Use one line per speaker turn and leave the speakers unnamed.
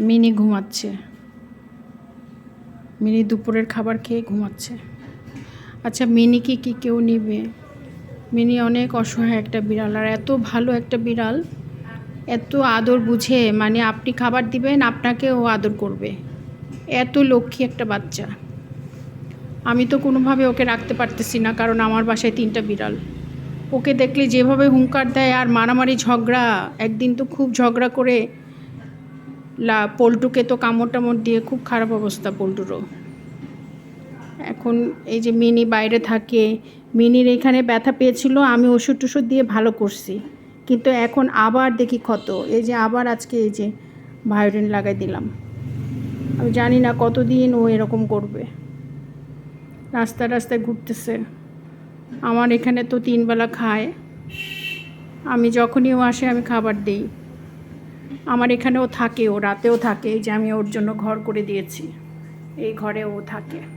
Mini ঘুমাচ্ছে। Mini দুপুরের খাবার খেয়ে ঘুমাচ্ছে। আচ্ছা মিনি কি কি কেউ নিবে? মিনি অনেক অসহায় একটা বিড়াল। আর এত ভালো একটা বিড়াল, এত আদর বুঝে মানে আপনি খাবার দিবেন, আপনাকে ও আদর করবে। এত লক্ষ্মী একটা বাচ্চা। আমি তো কোনোভাবে ওকে রাখতে পারতেছি না, কারণ আমার বাসায় তিনটা বিড়াল। ওকে দেখলে যেভাবে হুঙ্কার দেয় আর মারামারি ঝগড়া, একদিন তো খুব ঝগড়া করে লা, পল্টুকে তো কামড় টামড় দিয়ে খুব খারাপ অবস্থা পল্টুরও। এখন এই যে মিনি বাইরে থাকে, মিনির এখানে ব্যথা পেয়েছিল, আমি ওষুধ টষুধ দিয়ে ভালো করছি। কিন্তু এখন আবার দেখি ক্ষত, এই যে আবার আজকে এই যে ভায়োলিন লাগাই দিলাম। আমি জানি না কতদিন ও এরকম করবে। রাস্তায় রাস্তায় ঘুরতেছে। আমার এখানে তো তিনবেলা খায়। আমি যখনই ও আসে, আমি খাবার দিই। আমার এখানেও থাকে, ও রাতেও থাকে যে আমি ওর জন্য ঘর করে দিয়েছি। এই ঘরে ও থাকে।